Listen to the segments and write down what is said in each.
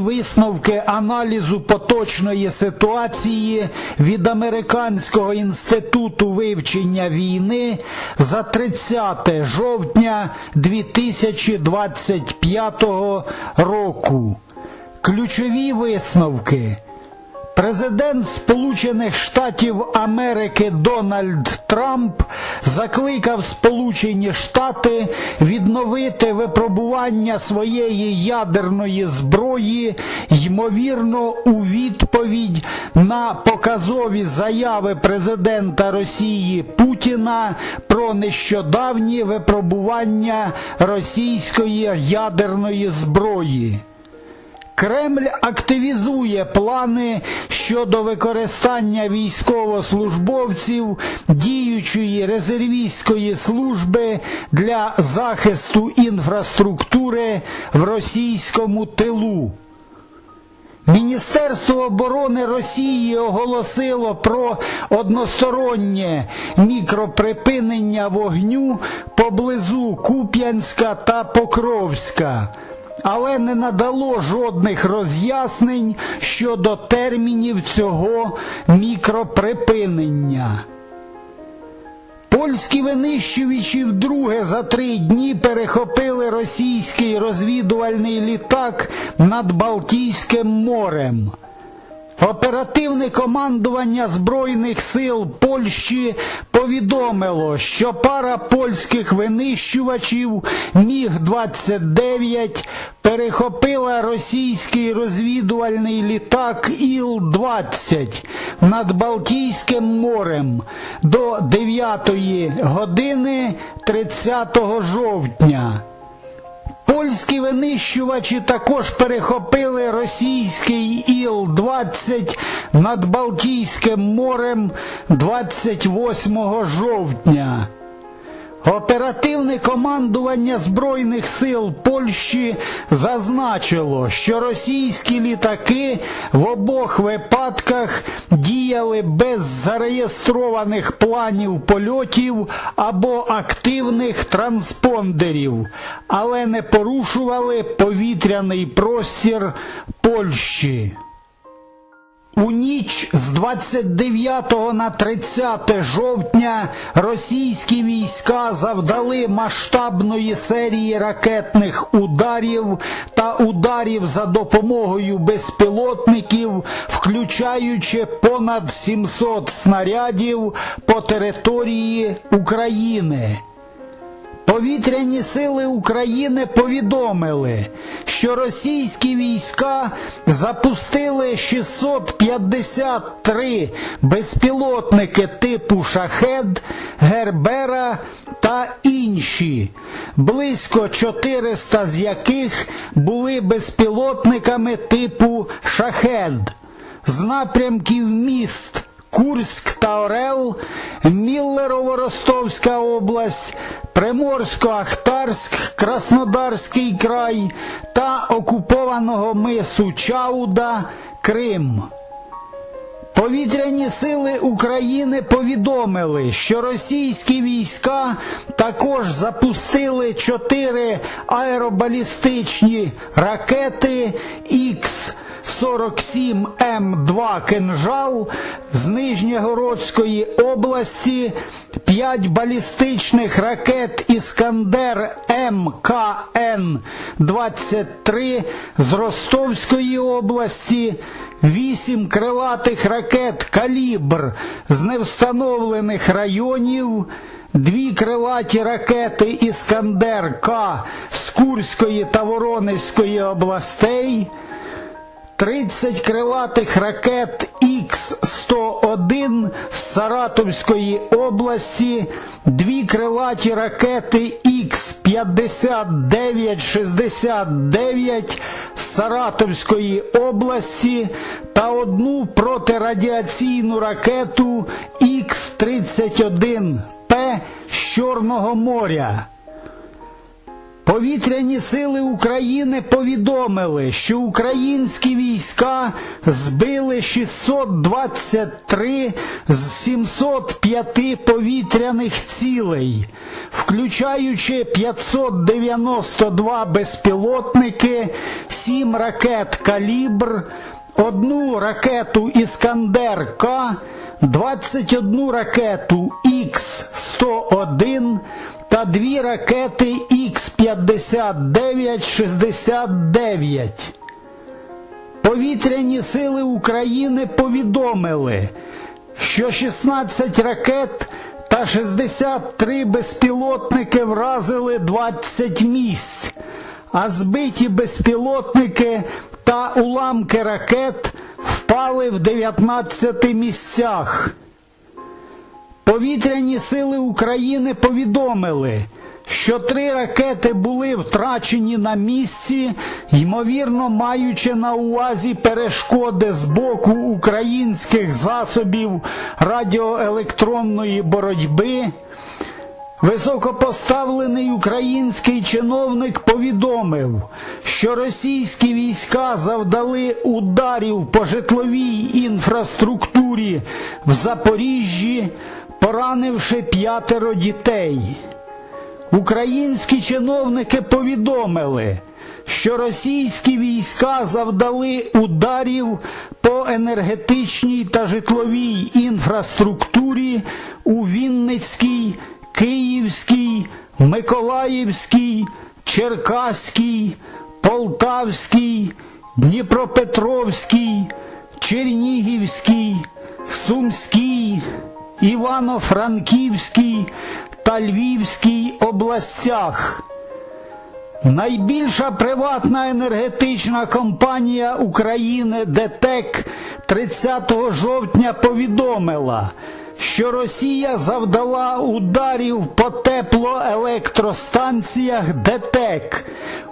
Висновки аналізу поточної ситуації від Американського інституту вивчення війни за 30 жовтня 2025 року. Ключові висновки. Президент Сполучених Штатів Америки Дональд Трамп закликав Сполучені Штати відновити випробування своєї ядерної зброї, ймовірно, у відповідь на показові заяви президента Росії Путіна про нещодавні випробування російської ядерної зброї. Кремль активізує плани щодо використання військовослужбовців діючої резервістської служби для захисту інфраструктури в російському тилу. Міністерство оборони Росії оголосило про одностороннє мікроприпинення вогню поблизу Куп'янська та Покровська але не надало жодних роз'яснень щодо термінів цього мікроприпинення. Польські винищувачі вдруге за три дні перехопили російський розвідувальний літак над Балтійським морем. Оперативне командування Збройних сил Польщі повідомило, що пара польських винищувачів Міг-29 перехопила російський розвідувальний літак Іл-20 над Балтійським морем до 9 години 30 жовтня. Польські винищувачі також перехопили російський Іл-20 над Балтійським морем 28 жовтня. Оперативне командування Збройних сил Польщі зазначило, що російські літаки в обох випадках діяли без зареєстрованих планів польотів або активних транспондерів, але не порушували повітряний простір Польщі. У ніч з 29 на 30 жовтня російські війська завдали масштабної серії ракетних ударів та ударів за допомогою безпілотників, включаючи понад 700 снарядів по території України. Повітряні сили України повідомили, що російські війська запустили 653 безпілотники типу Шахед, Гербера та інші, близько 400 з яких були безпілотниками типу Шахед з напрямків міст. Курськ та Орел, Міллерово-Ростовська область, Приморсько-Ахтарськ, Краснодарський край та окупованого мису Чауда Крим. Повітряні сили України повідомили, що російські війська також запустили чотири аеробалістичні ракети Х. 47 М2 кинжал з Нижньогородської області, 5 балістичних ракет Іскандер МКН 23 з Ростовської області, 8 крилатих ракет Калібр з невстановлених районів. Дві крилаті ракети Іскандер К з Курської та Воронезької областей, 30 крилатих ракет Х-101 з Саратовської області, дві крилаті ракети Х-5969 з Саратовської області та одну протирадіаційну ракету Х-31П з Чорного моря. Повітряні сили України повідомили, що українські війська збили 623 з 705 повітряних цілей, включаючи 592 безпілотники, 7 ракет Калібр, одну ракету Іскандер К, 21 ракету Х-101 та дві ракети Х-59-69. Повітряні сили України повідомили, що 16 ракет та 63 безпілотники вразили 20 місць, а збиті безпілотники та уламки ракет впали в 19 місцях. Повітряні сили України повідомили, що три ракети були втрачені на місці, ймовірно маючи на увазі перешкоди з боку українських засобів радіоелектронної боротьби. Високопоставлений український чиновник повідомив, що російські війська завдали ударів по житловій інфраструктурі в Запоріжжі, поранивши п'ятеро дітей. Українські чиновники повідомили, що російські війська завдали ударів по енергетичній та житловій інфраструктурі у Вінницькій, Київській, Миколаївській, Черкаській, Полтавській, Дніпропетровській, Чернігівській, Сумській, Івано-Франківській та Львівській областях. Найбільша приватна енергетична компанія України ДТЕК 30 жовтня повідомила, що Росія завдала ударів по теплоелектростанціях ДТЕК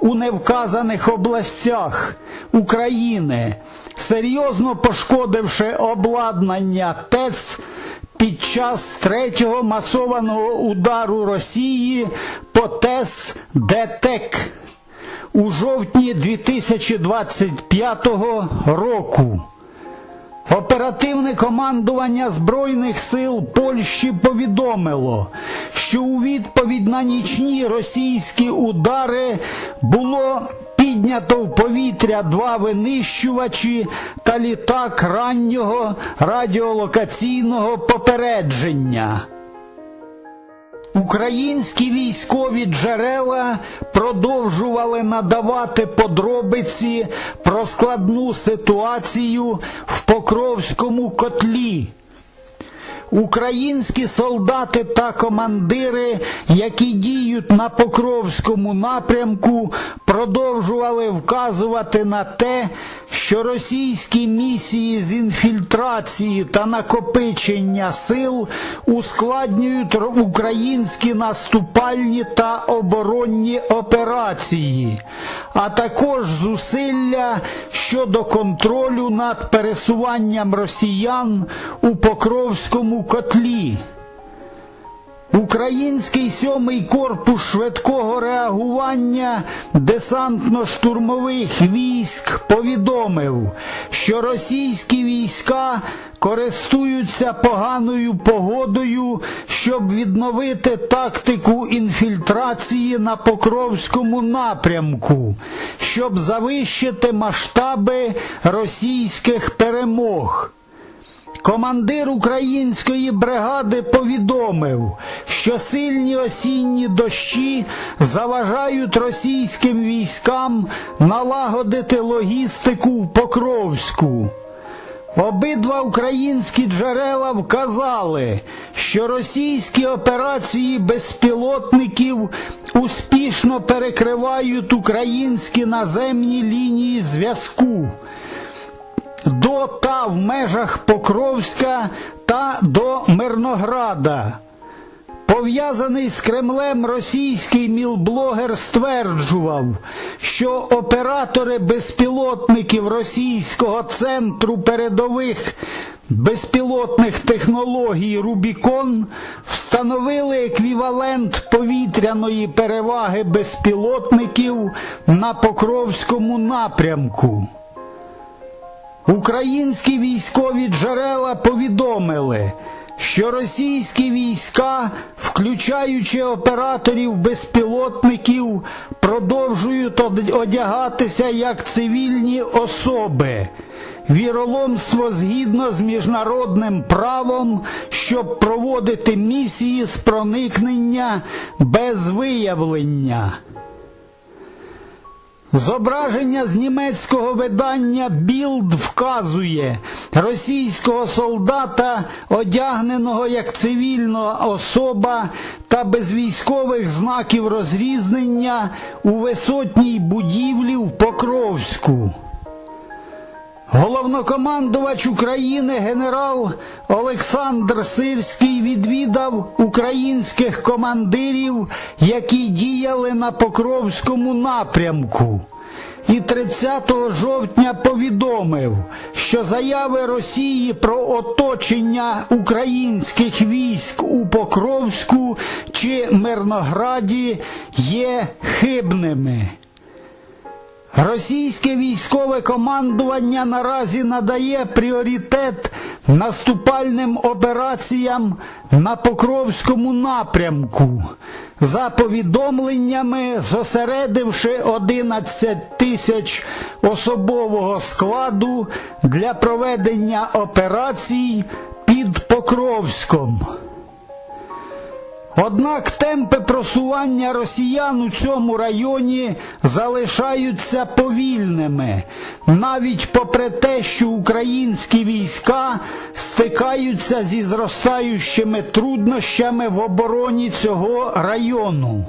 у невказаних областях України, серйозно пошкодивши обладнання ТЕЦ під час третього масованого удару Росії по ТЕС ДТЕК у жовтні 2025 року. Оперативне командування Збройних сил Польщі повідомило, що у відповідь на нічні російські удари було піднято в повітря два винищувачі та літак раннього радіолокаційного попередження. Українські військові джерела продовжували надавати подробиці про складну ситуацію в Покровському котлі. Українські солдати та командири, які діють на Покровському напрямку, продовжували вказувати на те, що російські місії з інфільтрації та накопичення сил ускладнюють українські наступальні та оборонні операції, а також зусилля щодо контролю над пересуванням росіян у Покровському котлі. Український сьомий корпус швидкого реагування десантно-штурмових військ повідомив, що російські війська користуються поганою погодою, щоб відновити тактику інфільтрації на Покровському напрямку, щоб завищити масштаби російських перемог. Командир української бригади повідомив, що сильні осінні дощі заважають російським військам налагодити логістику в Покровську. Обидва українські джерела вказали, що російські операції безпілотників успішно перекривають українські наземні лінії зв'язку до та в межах Покровська та до Мирнограда. Пов'язаний з Кремлем російський мілблогер стверджував, що оператори безпілотників російського центру передових безпілотних технологій Рубікон встановили еквівалент повітряної переваги безпілотників на Покровському напрямку. Українські військові джерела повідомили, що російські війська, включаючи операторів безпілотників, продовжують одягатися як цивільні особи. Віроломство згідно з міжнародним правом, щоб проводити місії з проникнення без виявлення. Зображення з німецького видання Білд вказує російського солдата, одягненого як цивільна особа та без військових знаків розрізнення у висотній будівлі в Покровську. Головнокомандувач України генерал Олександр Сирський відвідав українських командирів, які діяли на Покровському напрямку. І 30 жовтня повідомив, що заяви Росії про оточення українських військ у Покровську чи Мирнограді є хибними. Російське військове командування наразі надає пріоритет наступальним операціям на Покровському напрямку. За повідомленнями, зосередивши 11 тисяч особового складу для проведення операцій під Покровськом. Однак темпи просування росіян у цьому районі залишаються повільними, навіть попри те, що українські війська стикаються зі зростаючими труднощами в обороні цього району.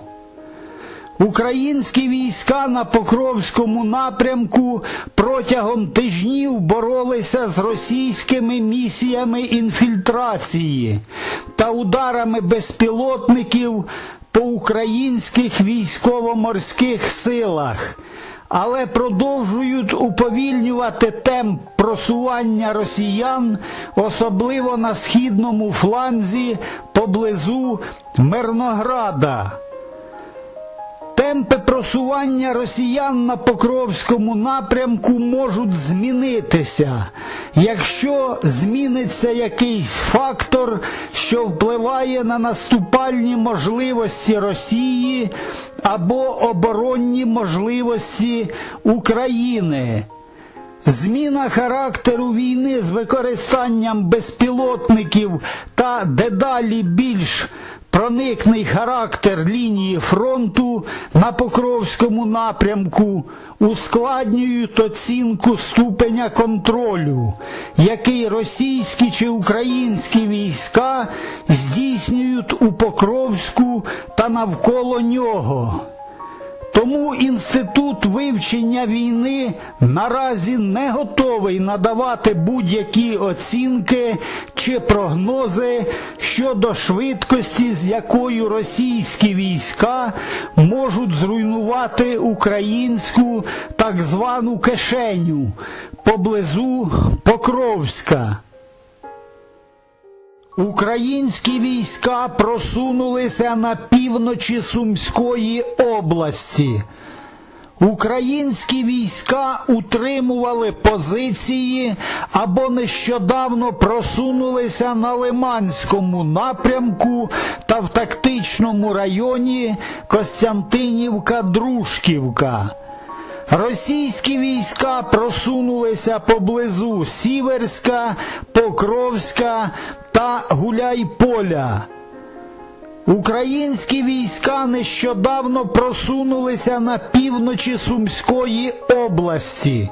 Українські війська на Покровському напрямку протягом тижнів боролися з російськими місіями інфільтрації та ударами безпілотників по українських військово-морських силах, але продовжують уповільнювати темп просування росіян, особливо на східному фланзі поблизу Мирнограда. Темпи просування росіян на Покровському напрямку можуть змінитися, якщо зміниться якийсь фактор, що впливає на наступальні можливості Росії або оборонні можливості України. Зміна характеру війни з використанням безпілотників та дедалі більш проникний характер лінії фронту на Покровському напрямку ускладнюють оцінку ступеня контролю, який російські чи українські війська здійснюють у Покровську та навколо нього. Тому інститут вивчення війни наразі не готовий надавати будь-які оцінки чи прогнози щодо швидкості, з якою російські війська можуть зруйнувати українську так звану кишеню поблизу Покровська. Українські війська просунулися на півночі Сумської області. Українські війська утримували позиції або нещодавно просунулися на Лиманському напрямку та в тактичному районі Костянтинівка-Дружківка. Російські війська просунулися поблизу Сіверська, Покровська та Гуляйполя. Українські війська нещодавно просунулися на півночі Сумської області.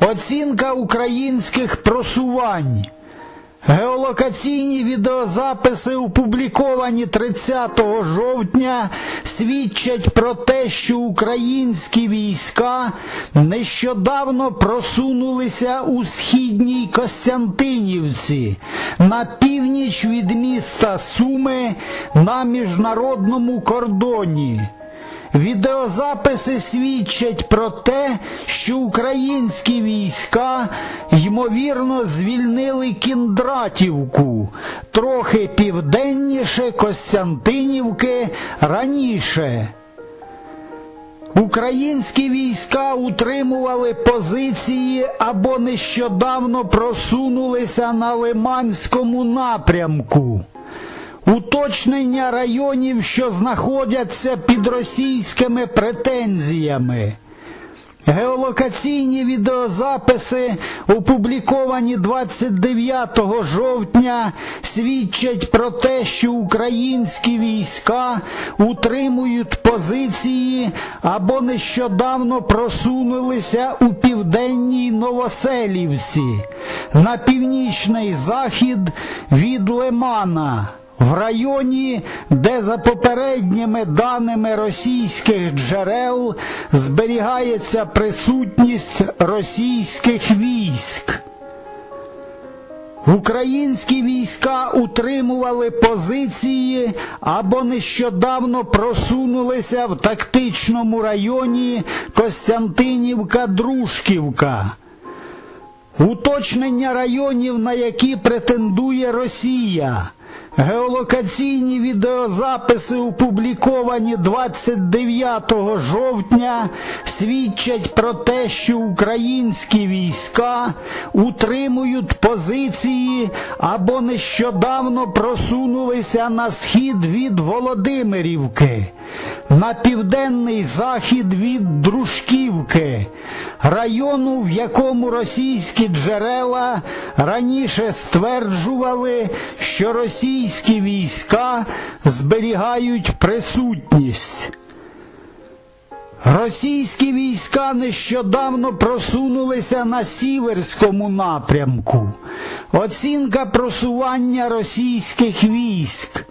Оцінка українських просувань. Геолокаційні відеозаписи, опубліковані 30 жовтня, свідчать про те, що українські війська нещодавно просунулися у східній Костянтинівці на північ від міста Суми на міжнародному кордоні. Відеозаписи свідчать про те, що українські війська ймовірно звільнили Кіндратівку трохи південніше Костянтинівки раніше. Українські війська утримували позиції або нещодавно просунулися на Лиманському напрямку. Уточнення районів, що знаходяться під російськими претензіями. Геолокаційні відеозаписи, опубліковані 29 жовтня, свідчать про те, що українські війська утримують позиції або нещодавно просунулися у південній Новоселівці на північний захід від Лимана. В районі, де за попередніми даними російських джерел зберігається присутність російських військ. Українські війська утримували позиції або нещодавно просунулися в тактичному районі Костянтинівка-Дружківка. Уточнення районів, на які претендує Росія. Геолокаційні відеозаписи, опубліковані 29 жовтня, свідчать про те, що українські війська утримують позиції або нещодавно просунулися на схід від Володимирівки, на південний захід від Дружківки, району, в якому російські джерела раніше стверджували, що російські війська зберігають присутність. Російські війська нещодавно просунулися на сіверському напрямку. Оцінка просування російських військ.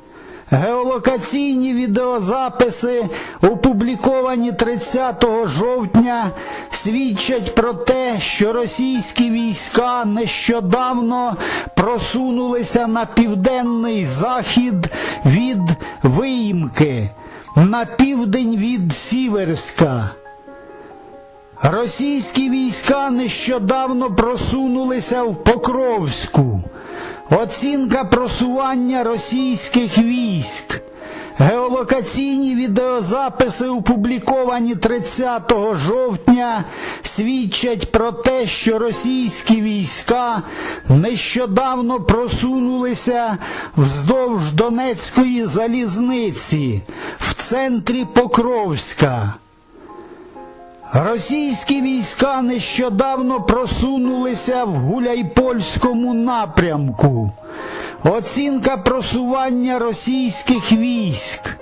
Геолокаційні відеозаписи, опубліковані 30 жовтня, свідчать про те, що російські війська нещодавно просунулися на південний захід від Виїмки, на південь від Сіверська. Російські війська нещодавно просунулися в Покровську. Оцінка просування російських військ. Геолокаційні відеозаписи, опубліковані 30 жовтня, свідчать про те, що російські війська нещодавно просунулися вздовж Донецької залізниці в центрі Покровська. Російські війська нещодавно просунулися в Гуляйпольському напрямку. Оцінка просування російських військ.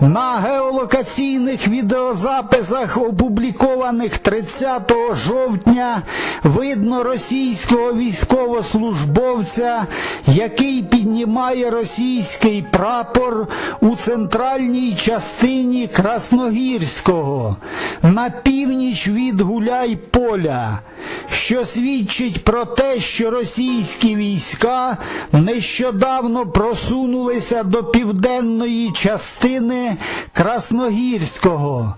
На геолокаційних відеозаписах, опублікованих 30 жовтня, видно російського військовослужбовця, який піднімає російський прапор у центральній частині Красногірського. На північ від Гуляйполя, що свідчить про те, що російські війська нещодавно просунулися до південної частини Красногірського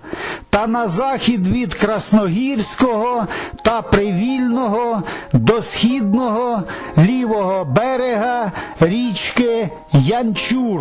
та на захід від Красногірського та Привільного до східного лівого берега річки Янчур.